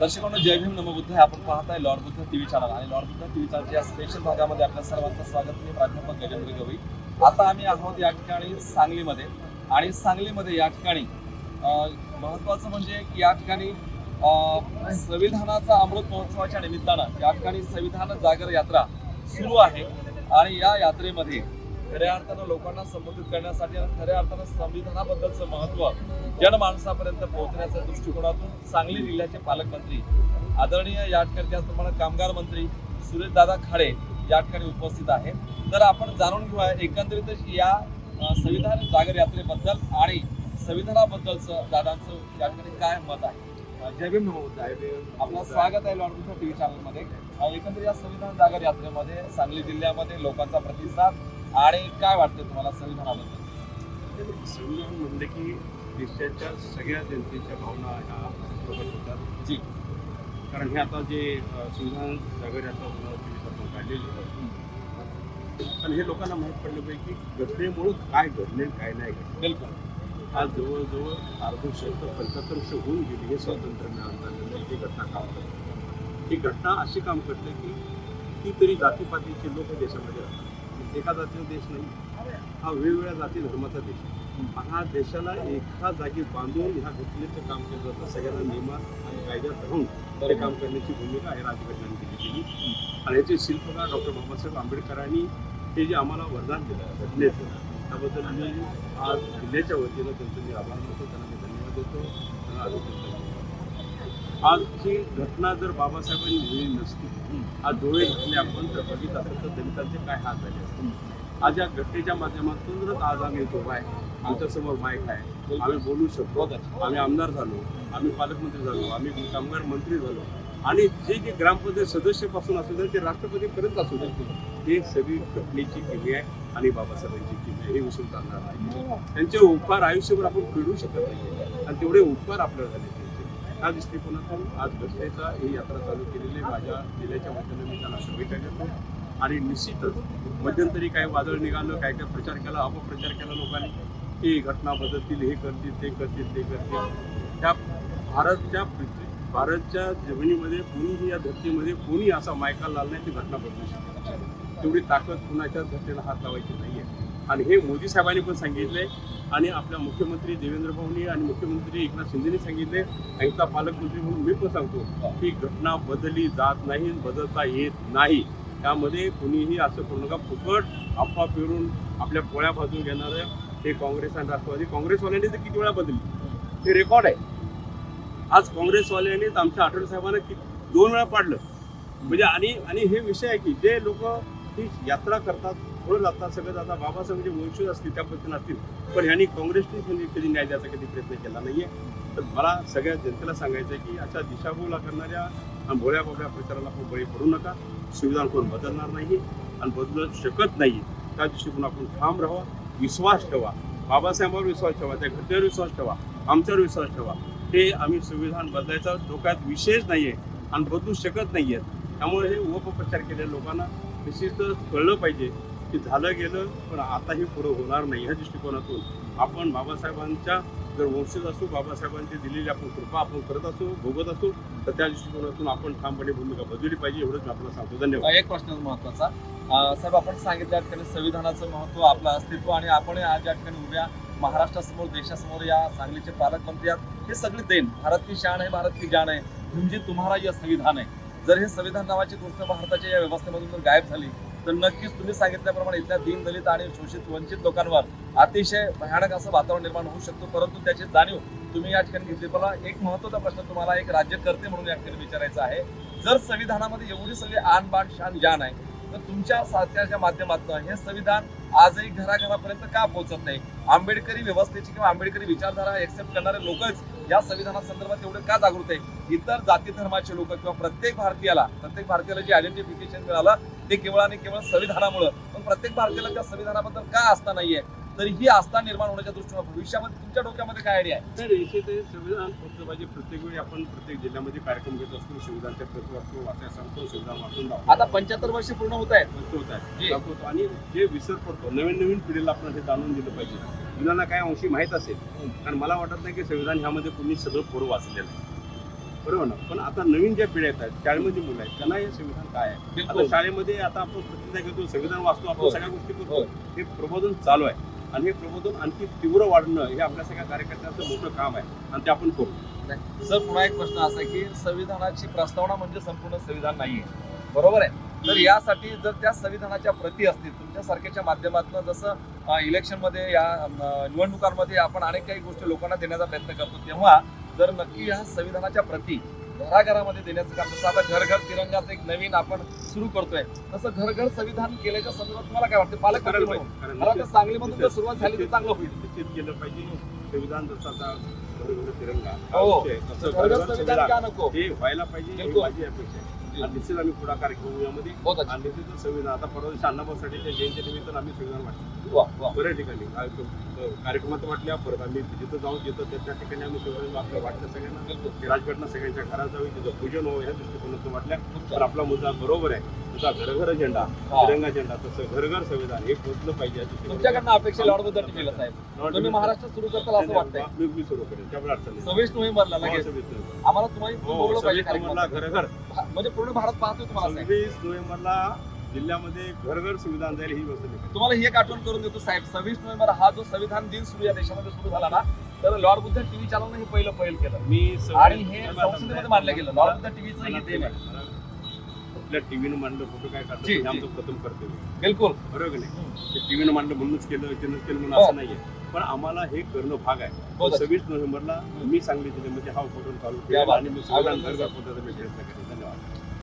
दर्शकांना जय भीम नमबुद्ध. आहे आपण पाहताय लॉर्ड बुद्ध टीव्ही चॅनल. आणि लॉर्ड बुद्ध टीव्ही चॅनलच्या या स्पेशल भागामध्ये आपल्या सर्वांचं स्वागत. मी प्राध्यापक गजेंद्र गवई आता आम्ही आहोत या ठिकाणी सांगलीमध्ये. आणि सांगलीमध्ये या ठिकाणी महत्त्वाचं म्हणजे की या ठिकाणी संविधानाचा अमृत महोत्सवाच्या निमित्तानं या ठिकाणी संविधान जागर यात्रा सुरू आहे. आणि या यात्रेमध्ये खऱ्या अर्थानं लोकांना संबोधित करण्यासाठी आणि खऱ्या अर्थानं संविधानाबद्दलचं महत्त्व जनमानसापर्यंत पोहोचण्याच्या दृष्टिकोनातून सांगली जिल्ह्याचे पालकमंत्री आदरणीय या ठिकाणी त्याचप्रमाणे कामगार मंत्री सुरेश दादा खाडे या ठिकाणी उपस्थित आहे तर आपण जाणून घेऊया एकंदरीतच या संविधान जागर यात्रेबद्दल आणि संविधानाबद्दलचं दादांचं या ठिकाणी काय मत आहे? जय भीम. आपलं स्वागत आहे लॉर्ड टीव्ही चॅनलमध्ये एकंदरीत या संविधान जागर यात्रेमध्ये सांगली जिल्ह्यामध्ये लोकांचा प्रतिसाद आणि काय वाटतं तुम्हाला संविधानाबद्दल? संविधान म्हणले की देशाच्या सगळ्या जनतेच्या भावना ह्या प्रकट होतात. जी. कारण हे आता जे संविधान जागर तेवीस आपण काढलेली आणि हे लोकांना माहीत पडलं पाहिजे की घटनेमुळं काय घडले काय नाही घडले बिलकुल. आज जवळजवळ अर्धवर्ष तर पंच्याहत्तर वर्ष होऊन गेली हे स्वातंत्र्य मिळालं ही घटना काम करते. ही घटना अशी काम करते की कितीतरी जातीपातीचे लोक देशामध्ये राहतात. एका जातीचा देश नाही. हा वेगवेगळ्या जाती धर्माचा देश आहे. हा देशाला एका जागी बांधून ह्या घटनेचं काम केलं जातं. सगळ्यांना नियमात आणि कायद्यात राहून ते काम करण्याची भूमिका आहे राज्यघटनेने दिली गेली आणि याचे शिल्पकार डॉक्टर बाबासाहेब आंबेडकरांनी हे जे आम्हाला वरदान दिलं घटनेचं त्याबद्दल मी आज जिल्ह्याच्या वतीनं त्यांचं मी आभार मानतो. त्यांना मी धन्यवाद देतो. त्यांना अभिनंदन आजची घटना जर बाबासाहेबांनी लिहिली नसती आज डोळे घातले आपण तर बघित असेल तर दलितांचे काय हात झाले असते आज या घटनेच्या माध्यमातूनच आज आम्ही येतो बाय आहे आमच्यासमोर माईक आहे आम्ही बोलू शकतो आम्ही आमदार झालो आम्ही पालकमंत्री झालो आम्ही कामगार मंत्री झालो आणि जे जे ग्रामपंचायत सदस्यापासून असू दे ते राष्ट्रपतीपर्यंत असू दे हे सगळी घटनेची किमी आहे आणि बाबासाहेबांची किमी आहे हे विसरून चालणार नाही. त्यांचे उपकार आयुष्यभर आपण फेडू शकत नाही. आणि तेवढे उपकार आपल्याला झाले. त्यांचे दृष्टिकोनातून आज घटनेचा ही यात्रा चालू केलेली आहे. माझ्या जिल्ह्याच्या वतीनं मी त्यांना शुभेच्छा देतो आणि निश्चितच मध्यंतरी काय वादळ निघालं काय काय प्रचार केला अपप्रचार केला लोकांनी. की घटना बदलतील हे करतील ते करतील ते करतील. त्या भारतच्या भारतच्या जमिनीमध्ये कोणीही या धरतीमध्ये कोणी असा मायका लाल नाही ती घटना बदलू शकते तेवढी ताकद कुणाच्या धरतीला हात लावायची नाही आहे आणि हे मोदी साहेबांनी पण सांगितले आणि आपल्या मुख्यमंत्री देवेंद्र भाऊनी आणि मुख्यमंत्री एकनाथ शिंदेने सांगितले यांचा पालकमंत्री म्हणून मी पण सांगतो की घटना बदलली जात नाही बदलता येत नाही. त्यामध्ये कुणीही असं करू नका. फुकट अफवा पेरून आपल्या पोळ्या बाजून घेणारे हे काँग्रेस आणि राष्ट्रवादी. काँग्रेसवाल्यांनी तर किती वेळा बदलली? हे रेकॉर्ड आहे. आज काँग्रेसवाल्यांनीच आमच्या आठवडे साहेबांना किती दोन वेळा पाडलं. म्हणजे आणि आणि हे विषय आहे की जे लोक ही यात्रा करतात म्हणून आता सगळं. आता बाबासाहेब जे वंशज असतील त्या असतील. पण ह्यांनी काँग्रेसने म्हणजे कधी कधी न्याय द्यायचा कधी प्रयत्न केला नाहीये. तर मला सगळ्या जनतेला सांगायचं आहे की अशा दिशाभूला करणाऱ्या आणि भोळ्या भोळ्या प्रचाराला आपण बळी पडू नका. संविधान कोण बदलणार नाही आणि बदलू शकत नाही. त्या दृष्टिकोन आपण ठाम राहावा. विश्वास ठेवा. बाबासाहेबांवर विश्वास ठेवा. त्या घटनेवर विश्वास ठेवा. आमच्यावर विश्वास ठेवा. हे आम्ही संविधान बदलायचा डोक्यात विशेष नाही आहे आणि बदलू शकत नाही आहेत त्यामुळे हे उपप्रचार केलेल्या लोकांना विशेषतः कळलं पाहिजे. की झालं गेलं पण आताही पुढं होणार नाही ह्या दृष्टिकोनातून. आपण बाबासाहेबांच्या जर वंशज असू बाबासाहेबांची दिलेली आपण कृपा आपण करत असू भोगत असू तर त्या दृष्टिकोनातून आपण ठामपणे भूमिका बदलली पाहिजे एवढंच मी आपल्याला सांगतो. धन्यवाद. एक प्रश्न महत्त्वाचा साहेब आपण सांगितलं या ठिकाणी संविधानाचं महत्त्व आपलं अस्तित्व आणि आपण आज या ठिकाणी उभ्या महाराष्ट्रासमोर देशासमोर या सांगलीचे पालकमंत्री आहात. हे सगळे देण भारत की शान आहे भारत की जाण आहे. म्हणजे तुम्हाला या संविधान आहे. जर हे संविधान नावाची गोष्ट भारताच्या या व्यवस्थेमधून जर गायब झाली तर नक्कीच तुम्ही सांगितल्याप्रमाणे इथल्या दीनदलित आणि शोषित वंचित लोकांवर अतिशय भयानक असं वातावरण निर्माण होऊ शकतो. परंतु त्याची जाणीव तुम्ही या ठिकाणी घेतली. मला एक महत्त्वाचा प्रश्न तुम्हाला एक राज्यकर्ते म्हणून या ठिकाणी विचारायचा आहे. जर संविधानामध्ये एवढी सगळी आन बाण शान जान आहे तर तुमच्या साथ्याच्या माध्यमातून हे संविधान आजही घराघरापर्यंत का पोहोचत नाही? आंबेडकरी व्यवस्थेची किंवा आंबेडकरी विचारधारा एक्सेप्ट करणारे लोकच या संविधानासंदर्भात एवढे का जागृत आहे? इतर जाती धर्माचे लोक किंवा प्रत्येक भारतीयाला प्रत्येक भारतीयाला जे आयडेंटिफिकेशन मिळालं ते केवळ आणि केवळ संविधानामुळे. पण प्रत्येक भारतीयाला त्या संविधानाबद्दल का असता नाहीये? तर ही आस्था निर्माण होण्याच्या दृष्टीने भविष्यामध्ये तुमच्या डोक्यामध्ये काय आयडिया आहे? तर इथे ते संविधान फक्त पाहिजे. प्रत्येक वेळी आपण प्रत्येक जिल्ह्यामध्ये कार्यक्रम घेत असतो. संविधानच्या प्रति वाचतो वाचायला सांगतो संविधान वाचून. आता पंच्याहत्तर वर्ष पूर्ण होत आहेत. होत आहे. दाखवतो. आणि जे विसर पडतो नवीन नवीन पिढीला आपण हे जाणून दिलं पाहिजे. मुलांना काय अंशी माहीत असेल कारण मला वाटत नाही की संविधान ह्यामध्ये कोणी सगळं पुरं वाचलेलं आहे. बरोबर ना? पण आता नवीन ज्या पिढ्या आहेत शाळेमध्ये मुलं आहेत त्यांना हे संविधान काय आहे? आता शाळेमध्ये आता आपण प्रतिज्ञा घेतो संविधान वाचतो आपण होय. सगळ्या गोष्टी. करतो. हे प्रबोधन चालू आहे. आणि हे प्रबोधन आणखी तीव्र वाढणं हे आपल्या सगळ्या कार्यकर्त्यांचं मोठं काम आहे आणि ते आपण करू. सर पुन्हा एक प्रश्न असा आहे की संविधानाची प्रस्तावना म्हणजे संपूर्ण संविधान नाहीये. बरोबर आहे? तर यासाठी जर त्या संविधानाच्या प्रती असतील तुमच्यासारख्याच्या माध्यमातून जसं इलेक्शनमध्ये या निवडणुकांमध्ये आपण अनेक काही गोष्टी लोकांना देण्याचा प्रयत्न करतो तेव्हा जर नक्की या संविधानाच्या प्रती घराघरामध्ये देण्याचं काम. जसं आता घर घर तिरंगाचं एक नवीन आपण सुरू करतोय तसं घर घर संविधान केल्याच्या संदर्भात तुम्हाला काय वाटतं? पालक मला निश्चित- सांगलीमधून जर सुरुवात झाली तर चांगलं होईल. निश्चित केलं पाहिजे. संविधान जसं आता घर घर तिरंगा हा. संविधान का नको? हे व्हायला पाहिजे. माझी अपेक्षा आहे. आणि निश्चित आम्ही पुढाकार घेऊ यामध्ये. आणि निश्चित संविधान. आता परवा दिवशी अण्णाभाऊ साठेच्या जयंती निमित्त आम्ही संविधान वाटतो. वा वा. बऱ्याच ठिकाणी. कार्यक्रमात वाटल्या परत आम्ही जिथं जाऊन जिथं त्या त्या ठिकाणी आम्ही संविधान आपलं वाटलं सगळ्यांना. राजघटना सगळ्यांच्या घरात जावी तिथं पूजन व्हावं या दृष्टिकोनातून वाटल्या. तर. आपला मुद्दा बरोबर आहे. तुझा घर घर झेंडा हा. तिरंगा झेंडा तसं घर घर संविधान हे पोचलं पाहिजे दृष्टिकोनातून. तुमच्याकडनं अपेक्षा लॉर्डबद्दल टीव्हीला साहेब तुम्ही महाराष्ट्र सुरू करताल असं वाटतंय मी मी सुरू करेन त्यामुळे अडचण नाही. सव्वीस नोव्हेंबरला हो, लगेच सव्वीस नोव्हेंबर. आम्हाला तुम्हाला हो, बोललं पाहिजे सव्वीस नोव्हेंबरला कार्यक्रमात. घर घर म्हणजे पूर्ण भारत पाहतोय तुम्हाला साहेब सव्वीस नोव्हेंबरला जिल्ह्यामध्ये घर घर संविधान जाईल ही व्यवस्था. तुम्हाला ही एक आठवण करून देतो साहेब सव्वीस नोव्हेंबर हा जो संविधान दिन सुरू या देशामध्ये सुरू झाला ना तर लॉर्ड बुद्ध टीव्ही चालवणं हे पहिलं पहिल केलं मी सव्वीस- आणि हे संसदेमध्ये मांडलं गेलं लॉर्ड बुद्ध टीव्हीचं हे देण आहे आपल्या टीव्हीनं मांडलं फोटो काय जी, हे जी. आमचं प्रथम कर्तव्य. बिलकुल. बरोबर की नाही? ते टीव्हीनं मांडलं म्हणूनच केलं केलं केलं म्हणून हो. असं नाहीये. पण आम्हाला हे करणं भाग आहे. हो, सव्वीस नोव्हेंबरला मी सांगली जिल्ह्यामध्ये हा फोटो चालू क्या केला बात. आणि मी मी प्रयत्न करेन धन्यवाद.